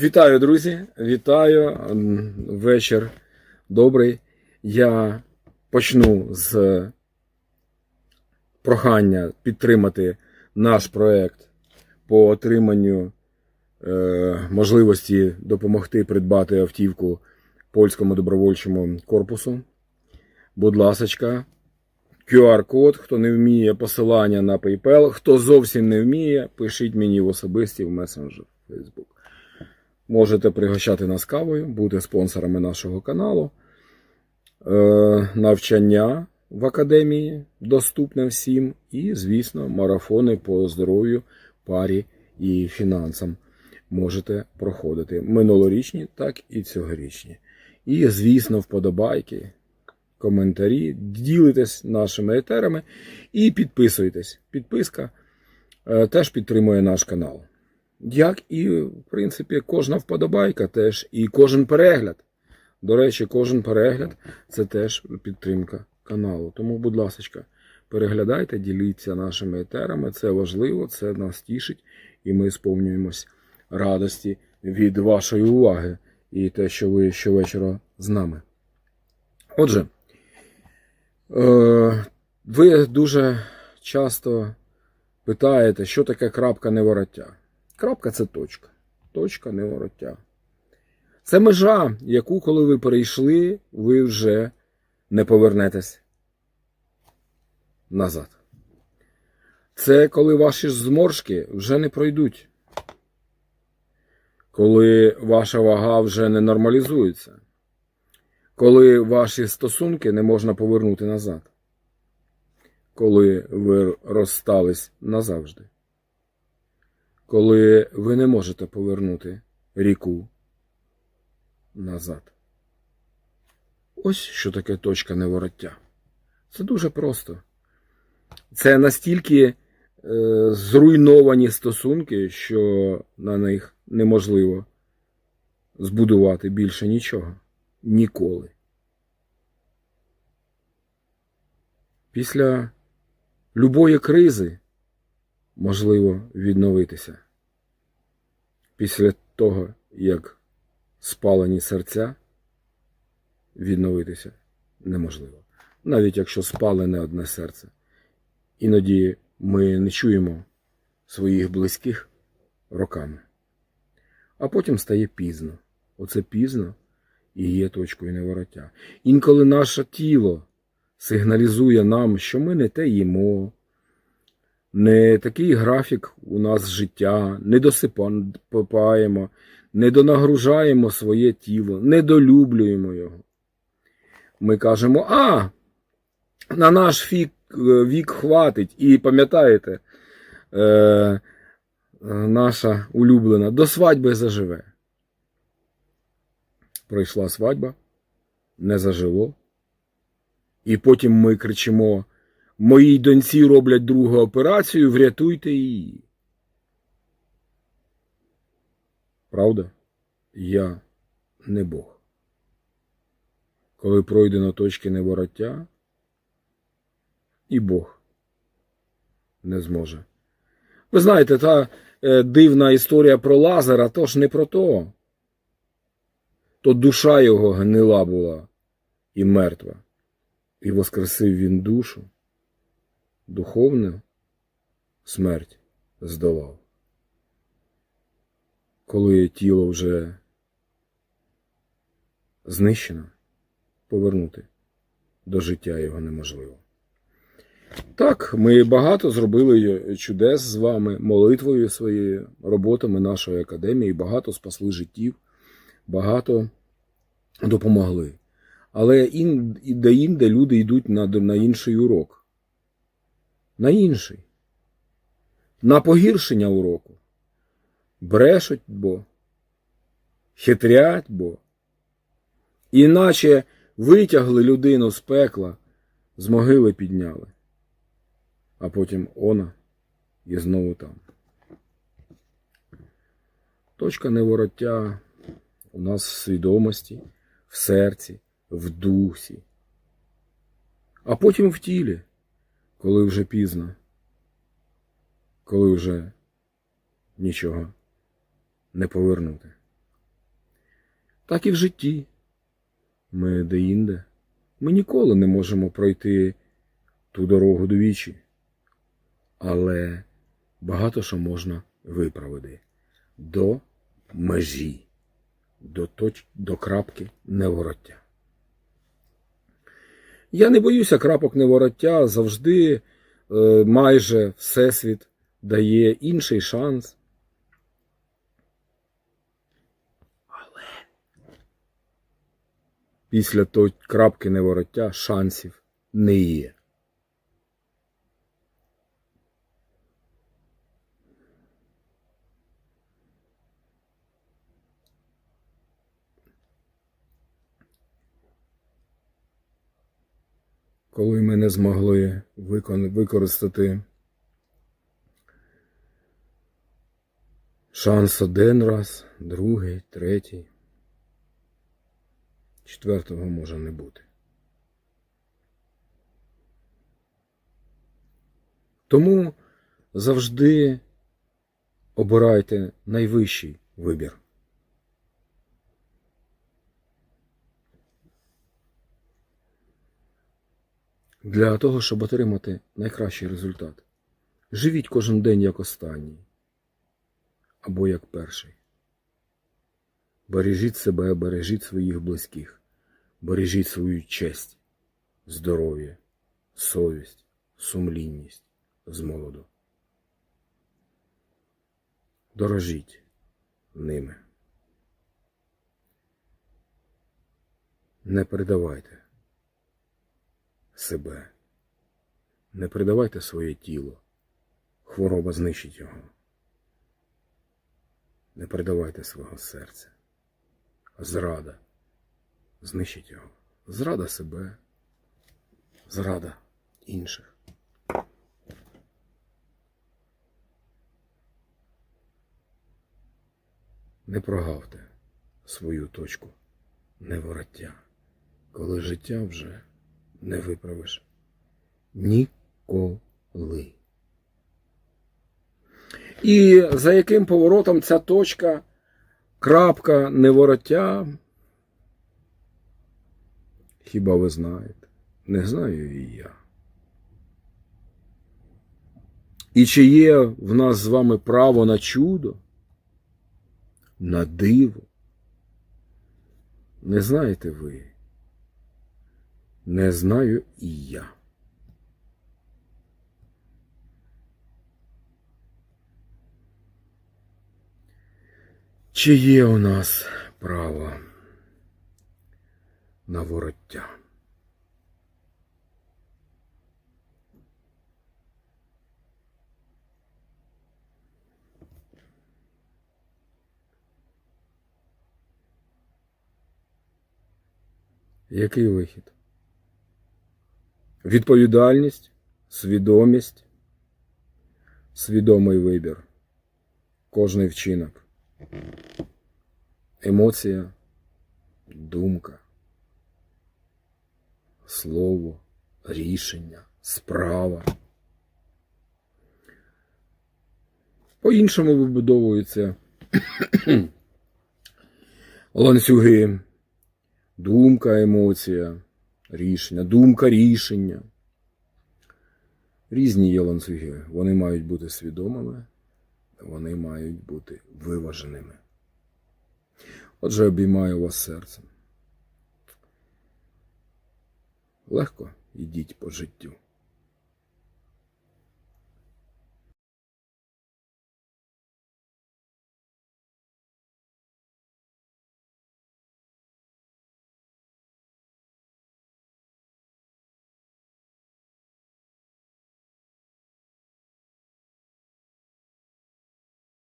Вітаю, друзі! Вітаю. Вечір добрий. Я почну з прохання підтримати наш проект по отриманню е, можливості допомогти придбати автівку польському добровольчому корпусу. Будь ласочка, QR-код, хто не вміє, посилання на PayPal. Хто зовсім не вміє, пишіть мені в особисті в месенджер Facebook. Можете пригощати нас кавою, бути спонсорами нашого каналу. Е, навчання в академії доступне всім. І, звісно, марафони по здоров'ю, парі і фінансам можете проходити. Минулорічні, так і цьогорічні. І, звісно, вподобайки, коментарі, ділитесь нашими етерами і підписуйтесь. Підписка е, теж підтримує наш канал. Як і, в принципі, кожна вподобайка теж, і кожен перегляд. До речі, кожен перегляд це теж підтримка каналу. Тому, будь ласка, переглядайте, діліться нашими етерами. Це важливо, це нас тішить, і ми сповнюємось радості від вашої уваги і те, що ви щовечора з нами. Отже, е, ви дуже часто питаєте, що таке крапка невороття. Крапка це точка. Точка невороття. Це межа, яку, коли ви перейшли, ви вже не повернетесь назад. Це коли ваші зморшки вже не пройдуть. Коли ваша вага вже не нормалізується. Коли ваші стосунки не можна повернути назад. Коли ви розстались назавжди коли ви не можете повернути ріку назад. Ось що таке точка невороття. Це дуже просто. Це настільки е, зруйновані стосунки, що на них неможливо збудувати більше нічого. Ніколи. Після любої кризи можливо відновитися. Після того, як спалені серця, відновитися неможливо. Навіть якщо спалене одне серце. Іноді ми не чуємо своїх близьких роками. А потім стає пізно. Оце пізно і є точкою невороття. Інколи наше тіло сигналізує нам, що ми не те їмо, не такий графік у нас життя, не досипаємо, не донагружаємо своє тіло, не долюблюємо його. Ми кажемо, а, на наш вік, вік хватить. І пам'ятаєте, е, наша улюблена до свадьби заживе. Пройшла свадьба, не зажило. І потім ми кричимо. Моїй доньці роблять другу операцію, врятуйте її. Правда? Я не Бог. Коли пройдено точки невороття, і Бог не зможе. Ви знаєте, та е, дивна історія про Лазара, то ж не про то. То душа його гнила була і мертва, і воскресив він душу духовну смерть здолав. Коли тіло вже знищено, повернути до життя його неможливо. Так, ми багато зробили чудес з вами, молитвою своєю, роботами нашої академії, багато спасли життів, багато допомогли. Але інде-інде люди йдуть на, на інший урок на інший, на погіршення уроку. Брешуть бо, хитрять бо, іначе витягли людину з пекла, з могили підняли, а потім она і знову там. Точка невороття у нас в свідомості, в серці, в дусі, а потім в тілі коли вже пізно, коли вже нічого не повернути. так і в житті. Ми деінде. Ми ніколи не можемо пройти ту дорогу двічі. Але багато що можна виправити до межі, до, точ... до крапки невороття. Я не боюся крапок невороття, завжди е, майже Всесвіт дає інший шанс. Але після той крапки невороття шансів не є. Коли ми не змогли використати шанс один раз, другий, третій, четвертого може не бути. Тому завжди обирайте найвищий вибір. Для того, щоб отримати найкращий результат. Живіть кожен день як останній або як перший. Бережіть себе, бережіть своїх близьких, бережіть свою честь, здоров'я, совість, сумлінність з молоду. Дорожіть ними. Не передавайте себе. Не придавайте своє тіло. Хвороба знищить його. Не передавайте свого серця. Зрада знищить його. Зрада себе, зрада інших. Не прогавте свою точку невороття, коли життя вже не виправиш. Ніколи. І за яким поворотом ця точка, крапка, невороття? Хіба ви знаєте? Не знаю і я. І чи є в нас з вами право на чудо, на диво? Не знаєте ви? Не знаю і я. Чи є у нас право на вороття? Який вихід? Відповідальність, свідомість, свідомий вибір, кожний вчинок, емоція, думка, слово, рішення, справа. По-іншому вибудовуються ланцюги, думка, емоція рішення, думка рішення. Різні є ланцюги. Вони мають бути свідомими, вони мають бути виваженими. Отже, обіймаю вас серцем. Легко йдіть по життю.